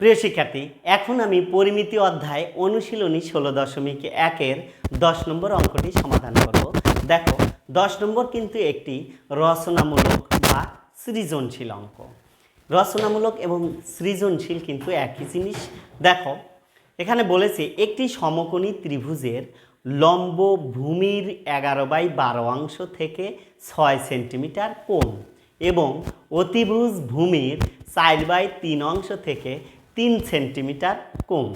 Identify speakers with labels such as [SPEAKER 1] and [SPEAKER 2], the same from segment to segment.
[SPEAKER 1] প্রিয় শিক্ষার্থী, এখন আমি পরিমিতি অধ্যায় অনুশীলনী ষোলো দশমিক একের দশ নম্বর অঙ্কটি সমাধান করব। দেখো, দশ নম্বর কিন্তু একটি রচনামূলক বা সৃজনশীল অঙ্ক। রচনামূলক এবং সৃজনশীল কিন্তু একই জিনিস। দেখো, এখানে বলেছে, একটি সমকোণী ত্রিভুজের লম্ব ভূমির এগারো বাই বারো অংশ থেকে ছয় সেন্টিমিটার কোণ এবং অতিভুজ ভূমির চার বাই তিন অংশ থেকে তিন সেন্টিমিটার কোণ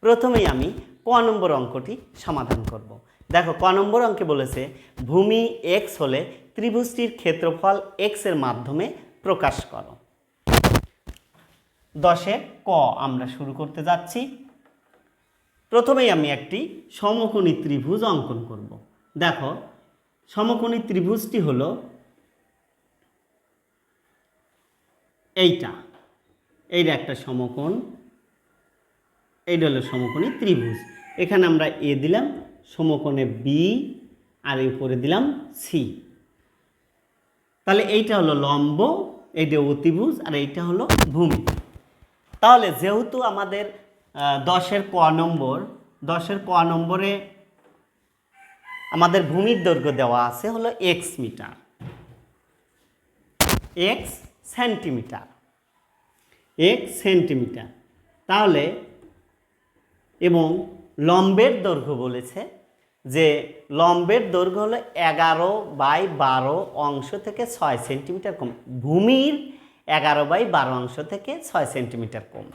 [SPEAKER 1] প্রথমেই আমি ক নম্বর অঙ্কটি সমাধান করব। দেখো, ক নম্বর অঙ্কে বলেছে, ভূমি এক্স হলে ত্রিভুজটির ক্ষেত্রফল এক্সের মাধ্যমে প্রকাশ করো। দশে ক আমরা শুরু করতে যাচ্ছি। প্রথমেই আমি একটি সমকোণী ত্রিভুজ অঙ্কন করব। দেখো, সমকোণী ত্রিভুজটি হলো এইটা। এইটা একটা সমকোণ এইটা হলো সমকোণী ত্রিভুজ। এখানে আমরা এ দিলাম, সমকোণে বি, আর উপরে দিলাম সি। তাহলে এইটা হলো লম্ব এইটা অতিভুজ, আর এইটা হলো ভূমি। তাহলে যেহেতু আমাদের দশের ক নম্বর, দশের ক নম্বরে আমাদের ভূমির দৈর্ঘ্য দেওয়া আছে হলো x metre x centimetre. X centimetre. তাহলে এবং লম্বের দৈর্ঘ্য বলেছে যে লম্বের দৈর্ঘ্য হলো এগারো বাই বারো অংশ থেকে ছয় সেন্টিমিটার কম। ভূমির এগারো বাই বারো অংশ থেকে ছয় সেন্টিমিটার কম।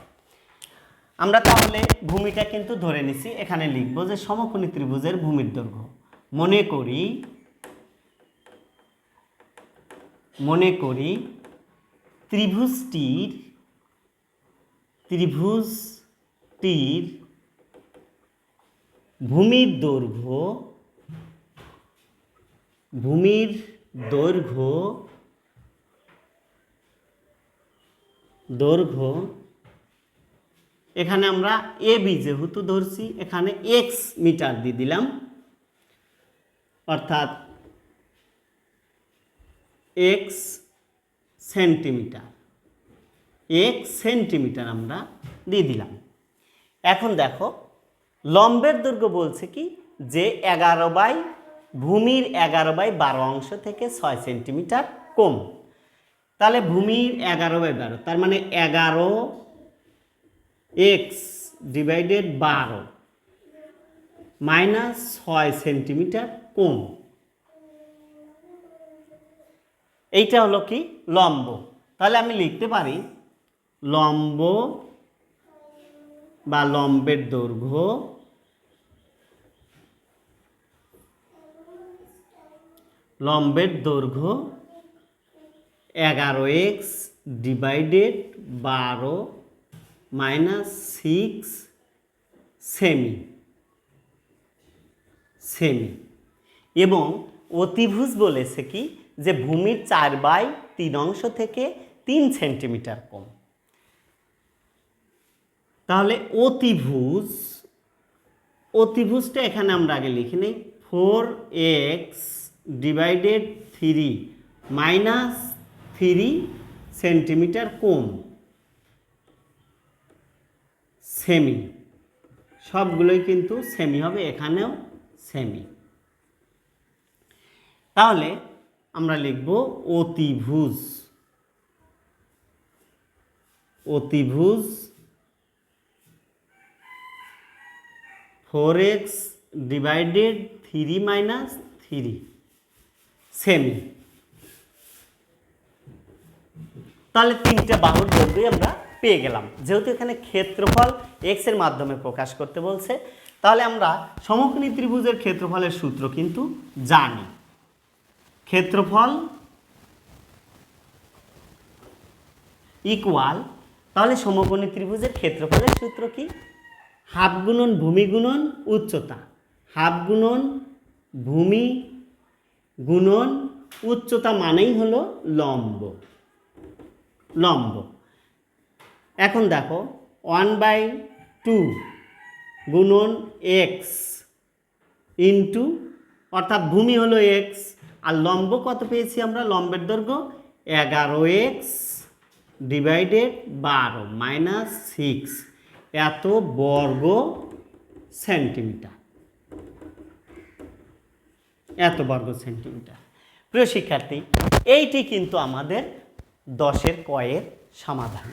[SPEAKER 1] আমরা তাহলে ভূমিটা কিন্তু ধরে নিছি, এখানে লিখব যে সমকোণী ত্রিভুজের ভূমির দৈর্ঘ্য। মনে করি মনে করি ত্রিভুজটির ত্রিভুজটির ভূমির দৈর্ঘ্য ভূমির দৈর্ঘ্য দৈর্ঘ্য, এখানে আমরা এ বি যেহেতু ধরছি, এখানে এক্স মিটার দিয়ে দিলাম। অর্থাৎ এক্স সেন্টিমিটার। এক্স সেন্টিমিটার আমরা দিয়ে দিলাম। এখন দেখো, লম্বের দৈর্ঘ্য বলছে কি? যে এগারো বাই, ভূমির এগারো বাই বারো অংশ থেকে ছয় সেন্টিমিটার কম। তাহলে ভূমির এগারো বাই বারো, তার মানে এগারো এক্স ডিভাইডেড বারো মাইনাস ছয় সেন্টিমিটার কম। এইটা হলো কি? লম্ব। তাহলে আমি লিখতে পারি লম্ব বা লম্বের দৈর্ঘ্য লম্বের দৈর্ঘ্য এগারো এক্স ডিভাইডেড বারো মাইনাস সিক্স সেমি সেমি। এবং অতিভুজ বলেছে কি? যে ভূমির চার বাই তিন অংশ থেকে তিন সেন্টিমিটার কম। তাহলে অতিভুজ, অতিভুজটা এখানে আমরা আগে লিখে নিই। Four x divided three minus three centimetre কম সেমি। সবগুলোই কিন্তু সেমি হবে, এখানেও সেমি। তাহলে আমরা লিখব অতিভুজ। অতিভুজ four x divided three minus three. Cm. তাহলে তিনটা বাহুর দৈর্ঘ্যই আমরা পেয়ে গেলাম। যেহেতু এখানে ক্ষেত্রফল এক্সের মাধ্যমে প্রকাশ করতে বলছে, তাহলে আমরা সমকোণী ত্রিভুজের ক্ষেত্রফলের সূত্র কিন্তু জানি। ক্ষেত্রফল ইকুয়াল তাহলে সমকোণী ত্রিভুজের ক্ষেত্রফলের সূত্র কি? হাফ গুণন ভূমি গুণন উচ্চতা। হাফ গুণন ভূমি গুণন উচ্চতা মানেই হলো লম্ব। লম্ব। এখন দেখো ওয়ান বাই টু গুণন এক্স ইন্টু অর্থাৎ ভূমি হলো এক্স আর লম্ব কত পেয়েছি আমরা? লম্বের দৈর্ঘ্য এগারো এক্স ডিভাইডেড বারো মাইনাস সিক্স এত বর্গ সেন্টিমিটার। এত বর্গ সেন্টিমিটার। প্রিয় শিক্ষার্থী এইটি কিন্তু আমাদের দশের কয়ের সমাধান।